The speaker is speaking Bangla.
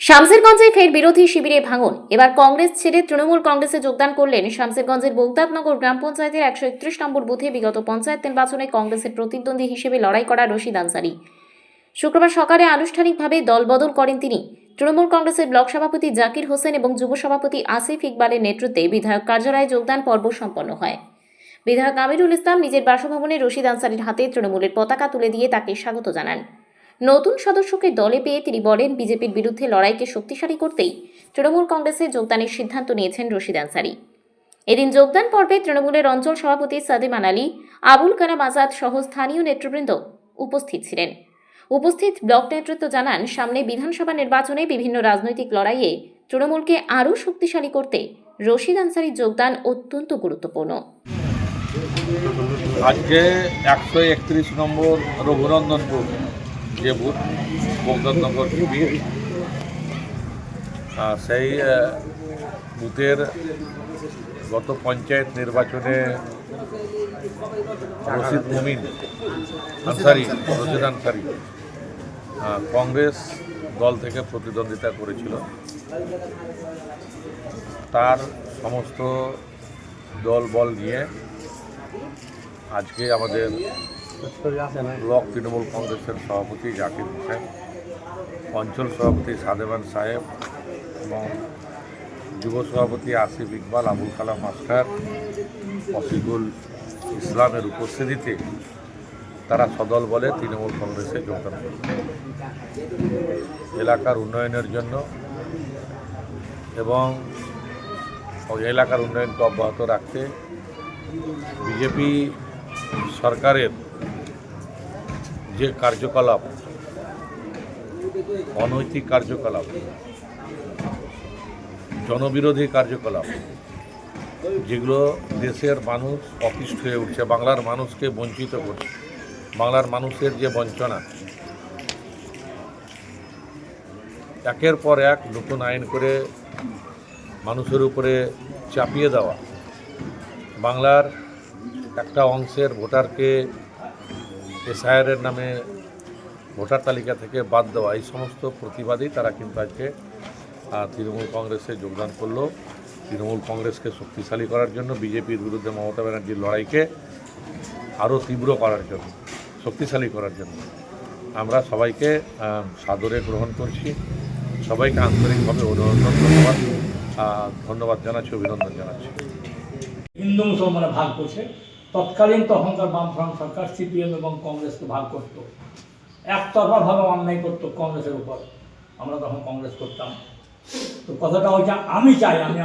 শামসেরগঞ্জে ফের বিরোধী শিবিরে ভাঙন। এবার কংগ্রেস ছেড়ে তৃণমূল কংগ্রেসে যোগদান করলেন শামসেরগঞ্জের বৌতাবনগর গ্রাম পঞ্চায়েতের একশো একত্রিশ নম্বর বুথে বিগত পঞ্চায়েত নির্বাচনে কংগ্রেসের প্রতিদ্বন্দ্বী হিসেবে লড়াই করা রশিদ আনসারি। শুক্রবার সকালে আনুষ্ঠানিকভাবে দলবদল করেন তিনি। তৃণমূল কংগ্রেসের ব্লক সভাপতি জাকির হোসেন এবং যুব সভাপতি আসিফ ইকবালের নেতৃত্বে বিধায়ক কার্যালয়ে যোগদান পর্ব সম্পন্ন হয়। বিধায়ক আমিরুল ইসলাম নিজের বাসভবনে রশিদ আনসারির হাতে তৃণমূলের পতাকা তুলে দিয়ে তাকে স্বাগত জানান। নতুন সদস্যকে দলে পেয়ে তিনি বলেন, বিজেপির বিরুদ্ধে লড়াইকে শক্তিশালী করতেই তৃণমূল কংগ্রেসে যোগদানের সিদ্ধান্ত নিয়েছেন রশিদ আনসারি। এদিন যোগদান পর্বে তৃণমূলের অঞ্চল সভাপতি সাদেমান আলী আবুল কালাম আজাদ সহ স্থানীয় নেতৃবৃন্দ উপস্থিত ছিলেন। উপস্থিত ব্লক নেতৃত্ব জানান, সামনে বিধানসভা নির্বাচনে বিভিন্ন রাজনৈতিক লড়াইয়ে তৃণমূলকে আরও শক্তিশালী করতে রশিদ আনসারির যোগদান অত্যন্ত গুরুত্বপূর্ণ। আজকে একশো একত্রিশ নম্বর রঘুনন্দনপুর যে বুথ বৌদ্ধনগর শিবির সেই বুথের গত পঞ্চায়েত নির্বাচনে রশিদ মুমিন আনসারি, রশিদ আনসারি কংগ্রেস দল থেকে প্রতিদ্বন্দ্বিতা করেছিল। তার সমস্ত দল বল নিয়ে আজকে আমাদের ব্লক তৃণমূল কংগ্রেসের সভাপতি জাকির হোসেন, অঞ্চল সভাপতি সাদেবান সাহেব এবং যুব সভাপতি আসিফ ইকবাল, আবুল কালাম মাস্টার, অফিকুল ইসলামের উপস্থিতিতে তারা সদল বলে তৃণমূল কংগ্রেসে যোগদান করবে এলাকার উন্নয়নের জন্য এবং এলাকার উন্নয়নকে অব্যাহত রাখতে বিজেপি সরকারের যে কার্যকলাপ, অনৈতিক কার্যকলাপ, জনবিরোধী কার্যকলাপ, যেগুলো দেশের মানুষ অতিষ্ঠ হয়ে উঠছে, বাংলার মানুষকে বঞ্চিত করছে, বাংলার মানুষের যে বঞ্চনা, একের পর এক নতুন আইন করে মানুষের উপরে চাপিয়ে দেওয়া, বাংলার একটা অংশের ভোটারকে এসআইআরের নামে ভোটার তালিকা থেকে বাদ দেওয়া, এই সমস্ত প্রতিবাদী তারা কিন্তু আজকে তৃণমূল কংগ্রেসে যোগদান করল। তৃণমূল কংগ্রেসকে শক্তিশালী করার জন্য, বিজেপির বিরুদ্ধে মমতা ব্যানার্জির লড়াইকে আরও তীব্র করার জন্য, শক্তিশালী করার জন্য। আমরা সবাইকে সাদরে গ্রহণ করছি। সবাইকে আন্তরিকভাবে অভিনন্দন, ধন্যবাদ। ধন্যবাদ জানাচ্ছি, অভিনন্দন জানাচ্ছি। হিন্দু মুসলমানে ভাগ করছে। তৎকালীন তখনকার বামফ্রন্ট সরকার, সিপিএম এবং কংগ্রেসকে ভাগ করত। একতরফাভাবে অন্যায় করত কংগ্রেসের উপর। আমরা তখন কংগ্রেস করতাম। তো কথাটা হচ্ছে, আমি চাই, আমি